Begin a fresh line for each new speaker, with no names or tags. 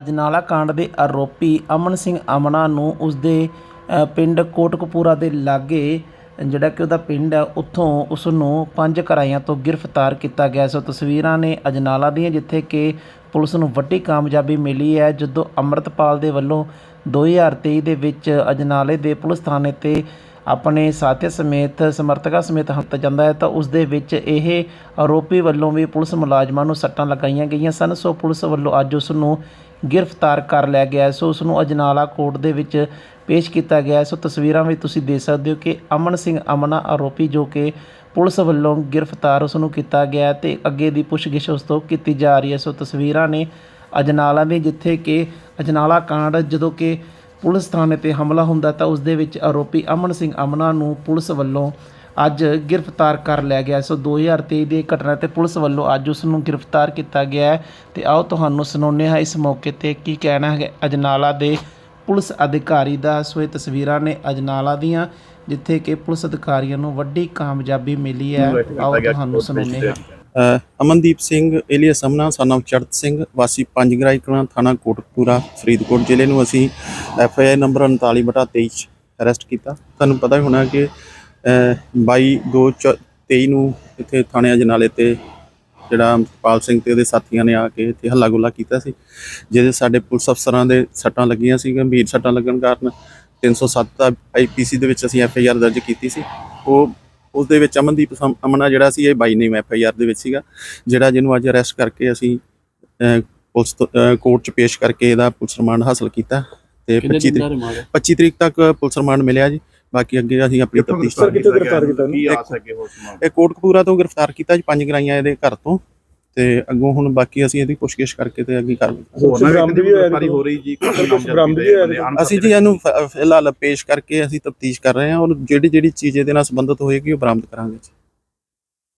ਅਜਨਾਲਾ ਕਾਂਡ ਦੇ ਆਰੋਪੀ ਅਮਨ ਸਿੰਘ ਅਮਨਾ ਨੂੰ ਉਸਦੇ ਪਿੰਡ ਕੋਟਕਪੂਰਾ ਦੇ ਲਾਗੇ, ਜਿਹੜਾ ਕਿ ਉਹਦਾ ਪਿੰਡ ਹੈ, ਉੱਥੋਂ ਉਸ ਨੂੰ ਪੰਜ ਕਰਾਈਆਂ ਤੋਂ ਗ੍ਰਿਫਤਾਰ ਕੀਤਾ ਗਿਆ। ਸੋ ਤਸਵੀਰਾਂ ਨੇ ਅਜਨਾਲਾ ਦੀਆਂ, ਜਿੱਥੇ ਕਿ ਪੁਲਿਸ ਨੂੰ ਵੱਡੀ ਕਾਮਯਾਬੀ ਮਿਲੀ ਹੈ, ਜਦੋਂ ਅੰਮ੍ਰਿਤਪਾਲ ਦੇ ਵੱਲੋਂ 2023 ਦੇ ਵਿੱਚ ਅਜਨਾਲੇ ਦੇ ਪੁਲਿਸ ਥਾਣੇ ਤੇ ਆਪਣੇ ਸਾਥੀ ਸਮੇਤ, ਸਮਰਥਕਾਂ ਸਮੇਤ ਹੱਤ ਜਾਂਦਾ ਹੈ, ਤਾਂ ਉਸ ਦੇ ਵਿੱਚ ਇਹ ਆਰੋਪੀ ਵੱਲੋਂ ਵੀ ਪੁਲਿਸ ਮੁਲਾਜ਼ਮਾਂ ਨੂੰ ਸੱਟਾਂ ਲਗਾਈਆਂ ਗਈਆਂ ਸਨ। ਸੋ ਪੁਲਿਸ ਵੱਲੋਂ ਅੱਜ ਉਸ ਨੂੰ ਗ੍ਰਿਫਤਾਰ ਕਰ ਲਿਆ ਗਿਆ ਸੋ ਉਸ ਨੂੰ ਅਜਨਾਲਾ ਕੋਰਟ ਦੇ ਵਿੱਚ ਪੇਸ਼ ਕੀਤਾ ਗਿਆ ਸੋ ਤਸਵੀਰਾਂ ਵਿੱਚ ਤੁਸੀਂ ਦੇਖ ਸਕਦੇ ਹੋ ਕਿ ਅਮਨ ਸਿੰਘ ਅਮਨਾ ਆਰੋਪੀ ਜੋ ਕਿ ਪੁਲਿਸ ਵੱਲੋਂ ਗ੍ਰਿਫਤਾਰ ਉਸ ਨੂੰ ਕੀਤਾ ਗਿਆ ਹੈ ਤੇ ਅੱਗੇ ਦੀ ਪੁੱਛਗਿੱਛ ਉਸ ਤੋਂ ਕੀਤੀ ਜਾ ਰਹੀ ਹੈ। ਸੋ ਤਸਵੀਰਾਂ ਨੇ ਅਜਨਾਲਾ ਦੇ ਜਿੱਥੇ ਕਿ ਅਜਨਾਲਾ ਕਾਂਡ ਜਦੋਂ ਕਿ ਪੁਲਿਸ ਥਾਣੇ ਤੇ ਹਮਲਾ ਹੁੰਦਾ ਤਾਂ ਉਸ ਦੇ ਵਿੱਚ ਆਰੋਪੀ ਅਮਨ ਸਿੰਘ ਅਮਨਾ ਨੂੰ ਪੁਲਿਸ ਵੱਲੋਂ ਅੱਜ ਗ੍ਰਿਫਤਾਰ ਕਰ ਲਿਆ ਗਿਆ। ਸੋ 2023 ਦੀ ਘਟਨਾ ਤੇ ਪੁਲਿਸ ਵੱਲੋਂ ਅੱਜ ਉਸ ਨੂੰ ਗ੍ਰਿਫਤਾਰ ਕੀਤਾ ਗਿਆ ਹੈ। ਤੇ ਆਓ ਤੁਹਾਨੂੰ ਸੁਣਾਉਂਦੇ ਹਾਂ ਇਸ ਮੌਕੇ ਤੇ ਕੀ ਕਹਿਣਾ ਹੈ ਅਜਨਾਲਾ ਦੇ ਪੁਲਿਸ ਅਧਿਕਾਰੀ ਦਾ। ਸੋ ਇਹ ਤਸਵੀਰਾਂ ਨੇ ਅਜਨਾਲਾ ਦੀਆਂ ਜਿੱਥੇ ਕਿ ਪੁਲਿਸ ਅਧਿਕਾਰੀਆਂ ਨੂੰ ਵੱਡੀ ਕਾਮਯਾਬੀ ਮਿਲੀ ਹੈ। ਆਓ ਤੁਹਾਨੂੰ ਸੁਣਾਉਂਦੇ ਹਾਂ।
ਅਮਨਦੀਪ ਸਿੰਘ ਏਲੀਅਸ ਅਮਨਾ ਸਨ ਚੜਤ ਸਿੰਘ ਵਾਸੀ ਪੰਜਗਰਾਈ ਕਲਾਂ ਥਾਣਾ ਕੋਟਕਪੂਰਾ ਫਰੀਦਕੋਟ ਜ਼ਿਲ੍ਹੇ ਨੂੰ ਅਸੀਂ ਐਫ ਆਈ ਆਰ ਨੰਬਰ 39 ਬਟਾ 23 ਅਰੈਸਟ ਕੀਤਾ। ਤੁਹਾਨੂੰ ਪਤਾ ਹੀ ਹੋਣਾ ਕਿ ਅ, 22 2 23 ਨੂੰ ਇੱਥੇ ਥਾਣੇ ਅਜਨਾਲੇ ਤੇ ਜਿਹੜਾ ਅੰਮ੍ਰਿਤਪਾਲ ਸਿੰਘ ਤੇ ਉਹਦੇ ਸਾਥੀਆਂ ਨੇ ਆ ਕੇ ਇੱਥੇ ਹੱਲਾ ਗੁੱਲਾ ਕੀਤਾ ਸੀ। ਜਿਹਦੇ ਸਾਡੇ ਪੁਲਿਸ ਅਫਸਰਾਂ ਦੇ ਸੱਟਾਂ ਲੱਗੀਆਂ ਸੀ ਗੰਭੀਰ ਸੱਟਾਂ ਲੱਗਣ ਕਾਰਨ 307 ਆਈਪੀਸੀ ਦੇ ਵਿੱਚ ਅਸੀਂ ਐਫ ਆਈ ਆਰ ਦਰਜ ਕੀਤੀ ਸੀ। ਉਹ ਉਸ ਦੇ ਵਿੱਚ ਅਮਨਦੀਪ ਅਮਨਾ ਜਿਹੜਾ ਸੀ ਇਹ ਬਾਈ ਨੇਮ ਐਫ ਆਈ ਆਰ ਦੇ ਵਿੱਚ ਸੀਗਾ ਜਿਹੜਾ ਜਿਹਨੂੰ ਅੱਜ ਅਰੈਸਟ ਕਰਕੇ ਅਸੀਂ ਪੁਲਿਸ ਕੋਰਟ 'ਚ ਪੇਸ਼ ਕਰਕੇ ਇਹਦਾ ਪੁਲਿਸ ਰਿਮਾਂਡ ਹਾਸਲ ਕੀਤਾ ਤੇ 25 ਤਰੀਕ 25 ਤਰੀਕ ਤੱਕ ਪੁਲਿਸ ਰਿਮਾਂਡ ਮਿਲਿਆ ਜੀ। ਬਾਕੀ ਅੱਗੇ ਅਸੀਂ ਆਪਣੀ ਤਫਤੀਸ਼
ਸਰ ਕਿੱਥੋਂ ਗ੍ਰਿਫਤਾਰ ਕੀਤਾ?
ਕੀ
ਉਹਨੂੰ?
ਆਸ ਅੱਗੇ ਹੋ ਇਹ ਕੋਟਕਪੂਰਾ ਤੋਂ ਗ੍ਰਿਫਤਾਰ ਕੀਤਾ ਜੀ ਪੰਜ ਗਰਾਈਆਂ ਇਹਦੇ ਘਰ ਤੋਂ। ਤੇ ਅੱਗੋਂ ਹੁਣ ਬਾਕੀ ਅਸੀਂ ਇਹਦੀ ਪੁੱਛਗਿੱਛ ਕਰਕੇ ਤੇ ਅੱਗੇ ਕਰ
ਬਰਾਮਦ ਵੀ
ਹੋ ਰਹੀ ਜੀ?
ਅਸੀਂ ਜੀ ਇਹਨੂੰ ਫਿਲਹਾਲ ਪੇਸ਼ ਕਰਕੇ ਅਸੀਂ ਤਫਤੀਸ਼ ਕਰ ਰਹੇ ਹਾਂ ਔਰ ਜਿਹੜੀ ਜਿਹੜੀ ਚੀਜ਼ ਇਹਦੇ ਨਾਲ ਸੰਬੰਧਿਤ ਹੋਏਗੀ ਉਹ ਬਰਾਮਦ ਕਰਾਂਗੇ ਜੀ।